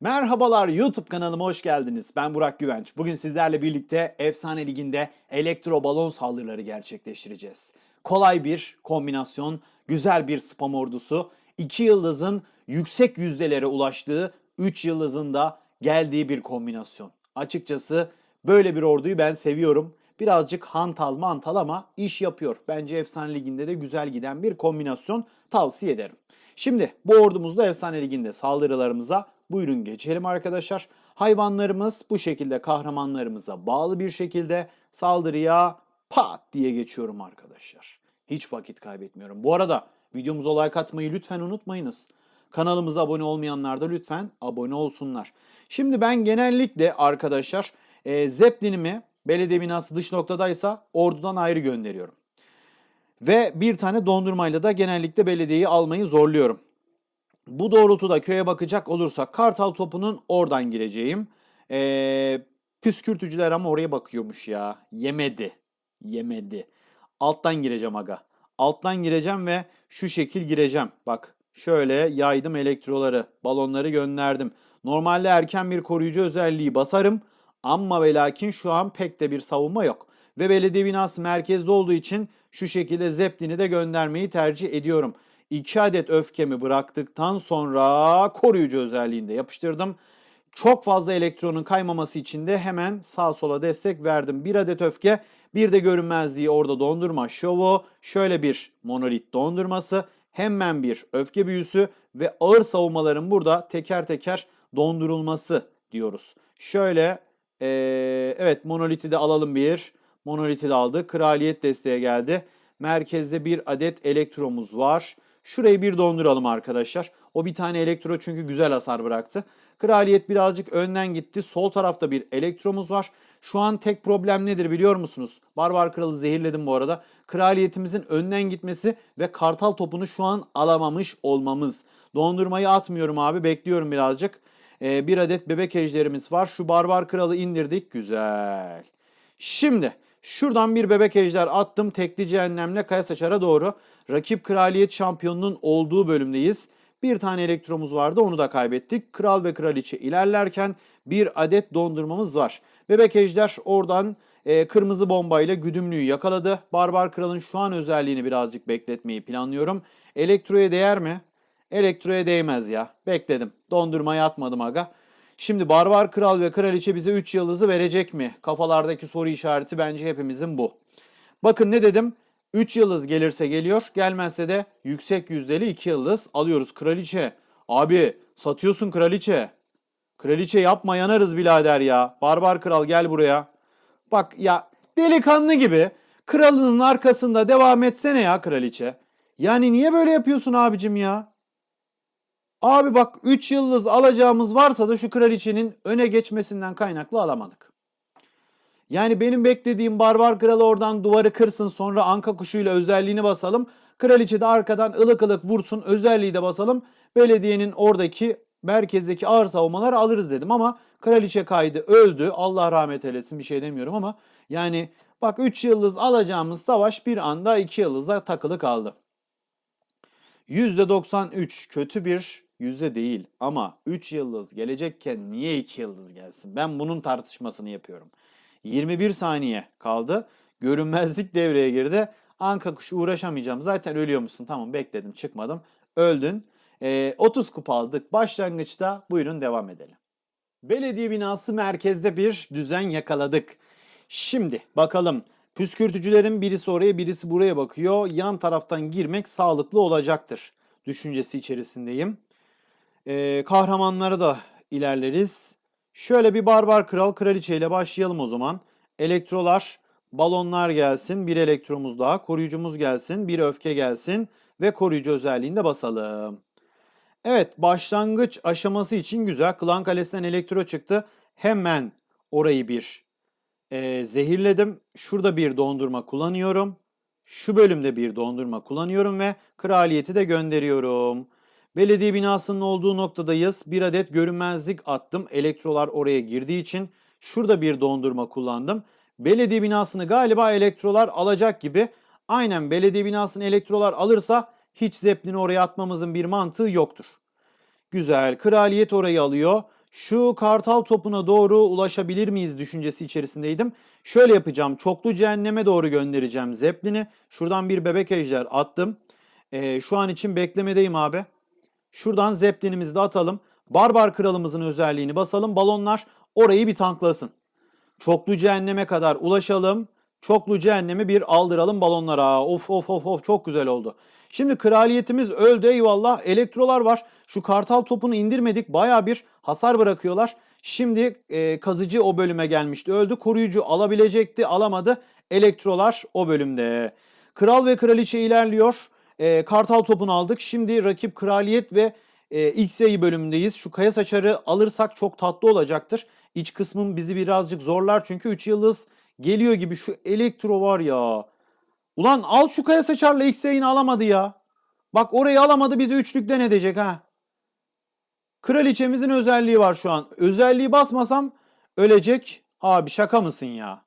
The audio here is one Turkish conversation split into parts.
Merhabalar YouTube kanalıma hoş geldiniz. Ben Burak Güvenç. Bugün sizlerle birlikte Efsane Ligi'nde elektro balon saldırıları gerçekleştireceğiz. Kolay bir kombinasyon, güzel bir spam ordusu, 2 yıldızın yüksek yüzdelere ulaştığı, 3 yıldızın da geldiği bir kombinasyon. Açıkçası böyle bir orduyu ben seviyorum. Birazcık hantal mantal ama iş yapıyor. Bence Efsane Ligi'nde de güzel giden bir kombinasyon tavsiye ederim. Şimdi bu ordumuzda Efsane Ligi'nde saldırılarımıza buyurun geçelim arkadaşlar. Hayvanlarımız bu şekilde kahramanlarımıza bağlı bir şekilde saldırıya pat diye geçiyorum arkadaşlar. Hiç vakit kaybetmiyorum. Bu arada videomuza like atmayı lütfen unutmayınız. Kanalımıza abone olmayanlar da lütfen abone olsunlar. Şimdi ben genellikle arkadaşlar e, Zeppelin'imi belediye binası dış noktadaysa ordudan ayrı gönderiyorum. Ve bir tane dondurmayla da genellikle belediyeyi almayı zorluyorum. Bu doğrultuda köye bakacak olursak Kartal topunun oradan gireceğim. Ee, püskürtücüler ama oraya bakıyormuş ya. Yemedi. Yemedi. Alttan gireceğim aga. Alttan gireceğim ve şu şekil gireceğim. Bak şöyle yaydım elektroları, balonları gönderdim. Normalde erken bir koruyucu özelliği basarım. Ama ve lakin şu an pek de bir savunma yok. Ve belediye binası merkezde olduğu için şu şekilde Zeppelin'i de göndermeyi tercih ediyorum. 2 adet öfkemi bıraktıktan sonra koruyucu özelliğinde yapıştırdım. Çok fazla elektronun kaymaması için de hemen sağ sola destek verdim. Bir adet öfke, bir de görünmezliği orada dondurma şovu, şöyle bir monolit dondurması, hemen bir öfke büyüsü ve ağır savunmaların burada teker teker dondurulması diyoruz. Şöyle ee, evet monoliti de alalım bir. Monoliti de aldık. Kraliyet desteğe geldi. Merkezde bir adet elektromuz var. Şurayı bir donduralım arkadaşlar. O bir tane elektro çünkü güzel hasar bıraktı. Kraliyet birazcık önden gitti. Sol tarafta bir elektromuz var. Şu an tek problem nedir biliyor musunuz? Barbar Kralı zehirledim bu arada. Kraliyetimizin önden gitmesi ve kartal topunu şu an alamamış olmamız. Dondurmayı atmıyorum abi bekliyorum birazcık. Ee, bir adet bebek ejderimiz var. Şu barbar kralı indirdik. Güzel. Şimdi şuradan bir bebek ejder attım. Tekli cehennemle kaya saçara doğru. Rakip kraliyet şampiyonunun olduğu bölümdeyiz. Bir tane elektromuz vardı onu da kaybettik. Kral ve kraliçe ilerlerken bir adet dondurmamız var. Bebek ejder oradan e, kırmızı bombayla güdümlüyü yakaladı. Barbar kralın şu an özelliğini birazcık bekletmeyi planlıyorum. Elektroya değer mi? Elektroya değmez ya. Bekledim. Dondurmayı atmadım aga. Şimdi Barbar Kral ve Kraliçe bize 3 yıldızı verecek mi? Kafalardaki soru işareti bence hepimizin bu. Bakın ne dedim? 3 yıldız gelirse geliyor. Gelmezse de yüksek yüzdeli 2 yıldız alıyoruz. Kraliçe. Abi satıyorsun kraliçe. Kraliçe yapma yanarız birader ya. Barbar Kral gel buraya. Bak ya delikanlı gibi kralının arkasında devam etsene ya kraliçe. Yani niye böyle yapıyorsun abicim ya? Abi bak 3 yıldız alacağımız varsa da şu kraliçenin öne geçmesinden kaynaklı alamadık. Yani benim beklediğim barbar kralı oradan duvarı kırsın sonra anka kuşuyla özelliğini basalım. Kraliçe de arkadan ılık ılık vursun özelliği de basalım. Belediyenin oradaki merkezdeki ağır savunmaları alırız dedim ama kraliçe kaydı öldü. Allah rahmet eylesin bir şey demiyorum ama yani bak 3 yıldız alacağımız savaş bir anda 2 yıldızla takılı kaldı. %93 kötü bir yüzde değil ama 3 yıldız gelecekken niye 2 yıldız gelsin? Ben bunun tartışmasını yapıyorum. 21 saniye kaldı. Görünmezlik devreye girdi. Anka kuşu uğraşamayacağım. Zaten ölüyor musun? Tamam bekledim çıkmadım. Öldün. Ee, 30 kupa aldık. Başlangıçta buyurun devam edelim. Belediye binası merkezde bir düzen yakaladık. Şimdi bakalım. Püskürtücülerin birisi oraya birisi buraya bakıyor. Yan taraftan girmek sağlıklı olacaktır. Düşüncesi içerisindeyim. Ee, kahramanlara da ilerleriz. Şöyle bir barbar kral kraliçe ile başlayalım o zaman. Elektrolar, balonlar gelsin. Bir elektromuz daha. Koruyucumuz gelsin. Bir öfke gelsin. Ve koruyucu özelliğinde basalım. Evet başlangıç aşaması için güzel. Klan Kalesi'nden elektro çıktı. Hemen orayı bir e, zehirledim. Şurada bir dondurma kullanıyorum. Şu bölümde bir dondurma kullanıyorum ve kraliyeti de gönderiyorum. Belediye binasının olduğu noktadayız. Bir adet görünmezlik attım. Elektrolar oraya girdiği için şurada bir dondurma kullandım. Belediye binasını galiba elektrolar alacak gibi. Aynen belediye binasını elektrolar alırsa hiç zeplini oraya atmamızın bir mantığı yoktur. Güzel. Kraliyet orayı alıyor. Şu kartal topuna doğru ulaşabilir miyiz düşüncesi içerisindeydim. Şöyle yapacağım. Çoklu cehenneme doğru göndereceğim Zeppelin'i. Şuradan bir bebek ejder attım. Ee, şu an için beklemedeyim abi. Şuradan Zeppelin'imizi de atalım. Barbar kralımızın özelliğini basalım. Balonlar orayı bir tanklasın. Çoklu cehenneme kadar ulaşalım. Çoklu cehennemi bir aldıralım balonlara. Of of of of çok güzel oldu. Şimdi kraliyetimiz öldü eyvallah. Elektrolar var. Şu kartal topunu indirmedik. Baya bir hasar bırakıyorlar. Şimdi e, kazıcı o bölüme gelmişti. Öldü. Koruyucu alabilecekti. Alamadı. Elektrolar o bölümde. Kral ve kraliçe ilerliyor. E, kartal topunu aldık. Şimdi rakip kraliyet ve e, X yayı bölümündeyiz. Şu kaya saçarı alırsak çok tatlı olacaktır. İç kısmım bizi birazcık zorlar çünkü 3 yıldız geliyor gibi şu elektro var ya. Ulan al şu kaya saçarla X yayını alamadı ya. Bak orayı alamadı bizi üçlükten edecek ha. Kraliçemizin özelliği var şu an. Özelliği basmasam ölecek. Abi şaka mısın ya?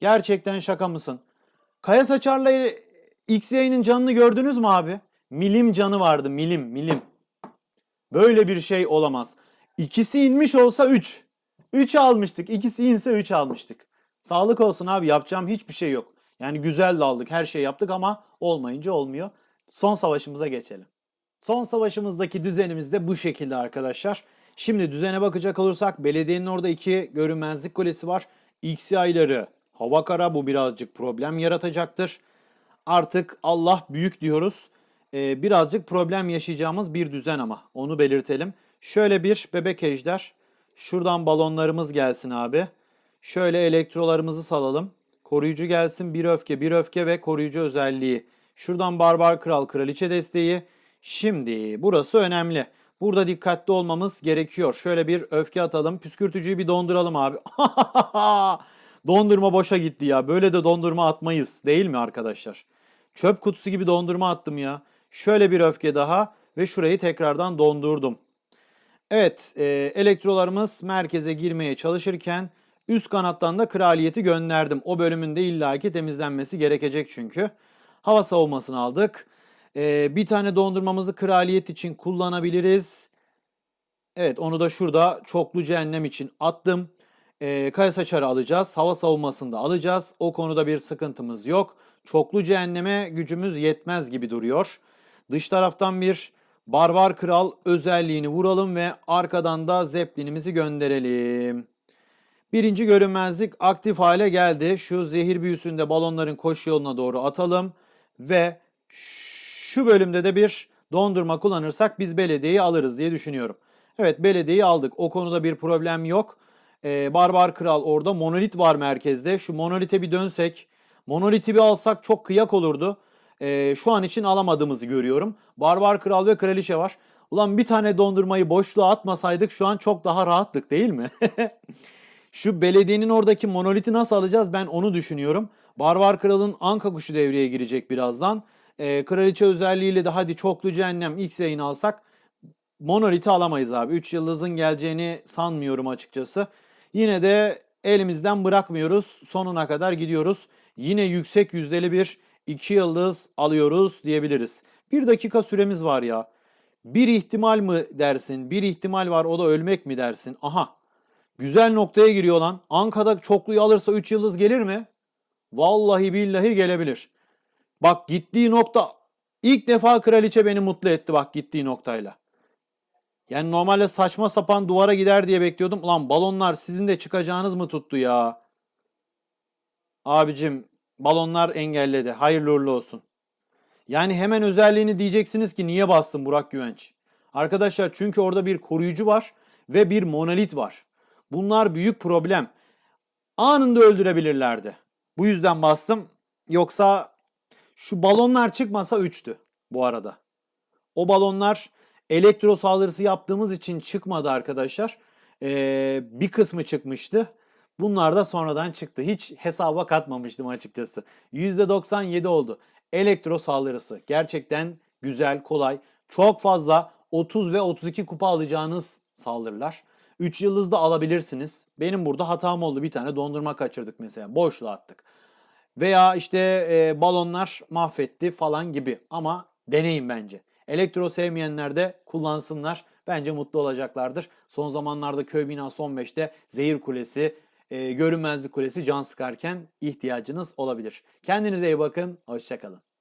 Gerçekten şaka mısın? Kaya saçarla X yayının canını gördünüz mü abi? Milim canı vardı milim milim. Böyle bir şey olamaz. İkisi inmiş olsa 3. 3 almıştık. İkisi inse 3 almıştık. Sağlık olsun abi yapacağım hiçbir şey yok. Yani güzel de aldık her şey yaptık ama olmayınca olmuyor. Son savaşımıza geçelim. Son savaşımızdaki düzenimiz de bu şekilde arkadaşlar. Şimdi düzene bakacak olursak belediyenin orada iki görünmezlik kulesi var. X yayları hava kara bu birazcık problem yaratacaktır. Artık Allah büyük diyoruz. Ee, birazcık problem yaşayacağımız bir düzen ama onu belirtelim. Şöyle bir bebek ejder. Şuradan balonlarımız gelsin abi. Şöyle elektrolarımızı salalım. Koruyucu gelsin bir öfke bir öfke ve koruyucu özelliği. Şuradan barbar kral kraliçe desteği. Şimdi burası önemli. Burada dikkatli olmamız gerekiyor. Şöyle bir öfke atalım. Püskürtücüyü bir donduralım abi. dondurma boşa gitti ya. Böyle de dondurma atmayız değil mi arkadaşlar? Çöp kutusu gibi dondurma attım ya. Şöyle bir öfke daha ve şurayı tekrardan dondurdum. Evet, e, elektrolarımız merkeze girmeye çalışırken üst kanattan da kraliyeti gönderdim. O bölümün de illaki temizlenmesi gerekecek çünkü. Hava savunmasını aldık. E, bir tane dondurmamızı kraliyet için kullanabiliriz. Evet, onu da şurada çoklu cehennem için attım. E, kaya saçarı alacağız. Hava savunmasını da alacağız. O konuda bir sıkıntımız yok. Çoklu cehenneme gücümüz yetmez gibi duruyor. Dış taraftan bir Barbar Kral özelliğini vuralım ve arkadan da Zeppelin'imizi gönderelim. Birinci görünmezlik aktif hale geldi. Şu zehir büyüsünde balonların koşu yoluna doğru atalım. Ve şu bölümde de bir dondurma kullanırsak biz belediyeyi alırız diye düşünüyorum. Evet belediyeyi aldık. O konuda bir problem yok. Ee, Barbar Kral orada. Monolit var merkezde. Şu monolite bir dönsek. Monoliti bir alsak çok kıyak olurdu e, şu an için alamadığımızı görüyorum. Barbar Kral ve Kraliçe var. Ulan bir tane dondurmayı boşluğa atmasaydık şu an çok daha rahattık değil mi? şu belediyenin oradaki monoliti nasıl alacağız ben onu düşünüyorum. Barbar Kral'ın Anka kuşu devreye girecek birazdan. E, kraliçe özelliğiyle de hadi çoklu cehennem X yayın alsak monoliti alamayız abi. 3 yıldızın geleceğini sanmıyorum açıkçası. Yine de elimizden bırakmıyoruz. Sonuna kadar gidiyoruz. Yine yüksek yüzdeli bir 2 yıldız alıyoruz diyebiliriz. Bir dakika süremiz var ya. Bir ihtimal mi dersin? Bir ihtimal var o da ölmek mi dersin? Aha. Güzel noktaya giriyor lan. Anka'da çokluyu alırsa 3 yıldız gelir mi? Vallahi billahi gelebilir. Bak gittiği nokta ilk defa kraliçe beni mutlu etti bak gittiği noktayla. Yani normalde saçma sapan duvara gider diye bekliyordum. Ulan balonlar sizin de çıkacağınız mı tuttu ya? Abicim balonlar engelledi. Hayırlı uğurlu olsun. Yani hemen özelliğini diyeceksiniz ki niye bastın Burak Güvenç? Arkadaşlar çünkü orada bir koruyucu var ve bir monolit var. Bunlar büyük problem. Anında öldürebilirlerdi. Bu yüzden bastım. Yoksa şu balonlar çıkmasa 3'tü bu arada. O balonlar elektro saldırısı yaptığımız için çıkmadı arkadaşlar. Ee, bir kısmı çıkmıştı. Bunlar da sonradan çıktı. Hiç hesaba katmamıştım açıkçası. %97 oldu. Elektro saldırısı. Gerçekten güzel, kolay. Çok fazla 30 ve 32 kupa alacağınız saldırılar. 3 yıldız da alabilirsiniz. Benim burada hatam oldu. Bir tane dondurma kaçırdık mesela. Boşluğa attık. Veya işte e, balonlar mahvetti falan gibi. Ama deneyin bence. Elektro sevmeyenler de kullansınlar. Bence mutlu olacaklardır. Son zamanlarda köy binası 15'te zehir kulesi, e, görünmezlik kulesi can sıkarken ihtiyacınız olabilir. Kendinize iyi bakın. Hoşçakalın.